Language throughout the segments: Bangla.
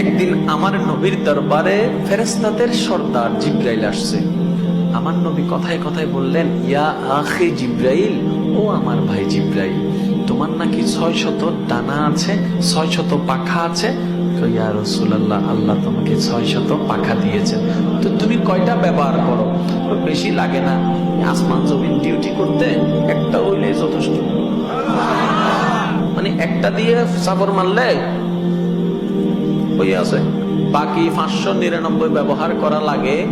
একদিন আমার নবীর দরবারে ফেরেস্তাদের সর্দার জিব্রাইল আসছে। আমার নবী কথায় কথায় বললেন, ইয়া আখে জিব্রাইল, ও আমার ভাই জিব্রাইল, তোমার নাকি ছয় শত ডানা আছে, ছয় শত পাখা আছে? তো ইয়া রসুল্লাহ আল্লাহ তোমাকে ছয় শত পাখা দিয়েছেন। তো তুমি কয়টা ব্যবহার করো? বেশি লাগে না। আসমান জমিন ডিউটি করতে একটা হইলে যথেষ্ট। মানে একটা দিয়ে সাবর মারলে আছে। বাকি পাঁচশো নিরানব্বই ব্যবহার করা লাগে।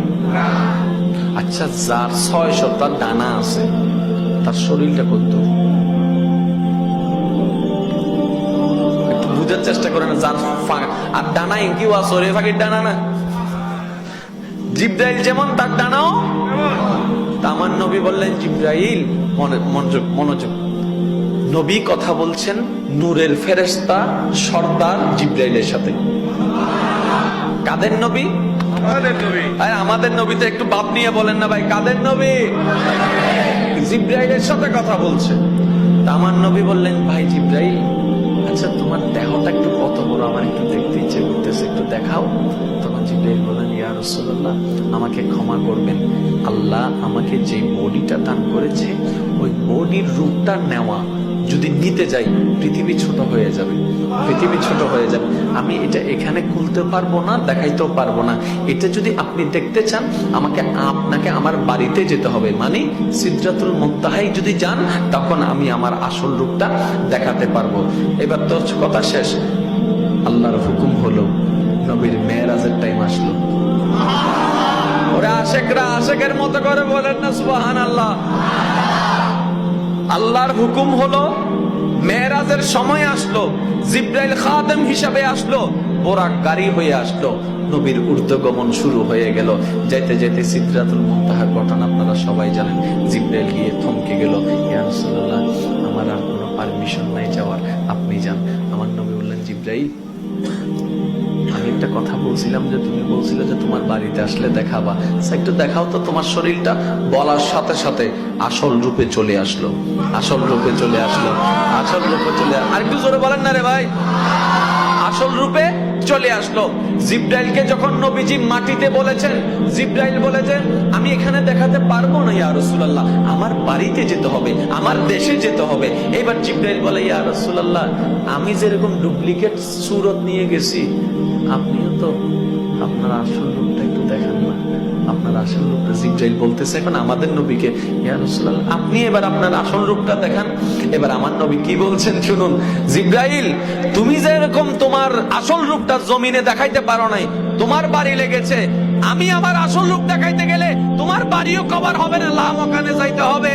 আচ্ছা যার ছয় সপ্তাহ ডানা আছে। তার শরীরটা কত? বুঝার চেষ্টা করেন, যার ফা- আর ডানা ইঙ্কিও আছে, ওরে ফাঁকির ডানা না। জিব্রাইল যেমন, তার ডানাও। তা আমার নবী বললেন, জিব্রাইল, মনে মনোযোগ মনোযোগ নবী কথা বলছেন নূরের ফেরেস্তা সর্দার জিব্রাইলের সাথে। কাদের নবী? আমাদের আমাদের নবীতে একটু বাপ নিয়ে বলেন না ভাই কাদের নবী? জিব্রাইলের সাথে কথা বলছে। আমার নবী বললেন ভাই জিব্রাইল আচ্ছা তোমার দেহটা একটু কত বড় আমার একটু দেখতে করতেছে একটু দেখাও। তখন জিব্রাইল বললেন ইয়া রাসূলুল্লাহ, আমাকে ক্ষমা করবেন। আল্লাহ আমাকে যে বডিটা দান করেছে, ওই বডির রূপটা নেওয়া। যদি নিতে যাই, পৃথিবী ছোট হয়ে যাবে, পৃথিবী ছোট হয়ে যাবে। আমি এটা এখানে খুলতে পারব না, দেখাইতেও পারব না। এটা যদি আপনি দেখতে চান, আমাকে আপনাকে আমার বাড়িতে যেতে হবে। মানে সিদ্ধাতুল মুক্তাহাই যদি যান, তখন আমি আমার আসল রূপটা দেখাতে পারব। এবার তো কথা শেষ। আল্লাহর হুকুম হলো, নবীর মেয়েরাজের টাইম আসলো। ওরা আশেকরা, আশেকের মতো করে বলেন না সুবাহান আল্লাহ আল্লাহর হুকুম হলো, মেয়েরাজের সময় আসলো, জিব্রাইল খাদেম হিসাবে আসলো, বোরাক গাড়ি হয়ে আসলো, নবীর ঊর্ধ্বগমন শুরু হয়ে গেল। যেতে যেতে সিদ্ধাতুল মুনতাহার ঘটনা আপনারা সবাই জানেন, জিব্রাইল গিয়ে থমকে গেল। ইয়া রাসূলুল্লাহ, আমার আর কোনো পারমিশন নাই যাওয়ার, আপনি যান। আমার নবী জিব্রাইল আমি একটা কথা বলছিলাম যে তুমি বলছিলে যে তোমার বাড়িতে আসলে দেখাবা। আচ্ছা, একটু দেখাও তো তোমার শরীরটা। বলার সাথে সাথে আসল রূপে চলে আসলো। আসল রূপে চলে আসলো। আসল রূপে চলে আর একটু জোরে বলেন না রে ভাই। আসল রূপে চলে আসলো। জিব্রাইলকে যখন নবীজি মাটিতে বলেছেন, জিব্রাইল বলেছেন, আমি এখানে দেখাতে পারব না, ইয়া রাসূলুল্লাহ। আমার বাড়িতে যেতে হবে, আমার দেশে যেতে হবে। এবার জিব্রাইল বলে, ইয়া রাসূলুল্লাহ, আমি যেরকম ডুপ্লিকেট সুরত নিয়ে গেছি, আপনিও তো আপনার আসল রূপটা একটু দেখান না। আপনার আসল রূপটা জিব্রাইল বলতেছে এখন আমাদের নবীকে। ইয়া রাসূলুল্লাহ, আপনি এবার আপনার আসল রূপটা দেখান। এবার আমার নবী কি বলছেন, শুনুন। জিব্রাইল, তুমি যেরকম তোমার আসল রূপটা জমিনে দেখাইতে পারো নাই। তোমার বাড়ি লেগেছে। আমি আমার আসল রূপ দেখাইতে গেলে তোমার বাড়িও কভার হবে না, লাভ ওখানে যাইতে হবে।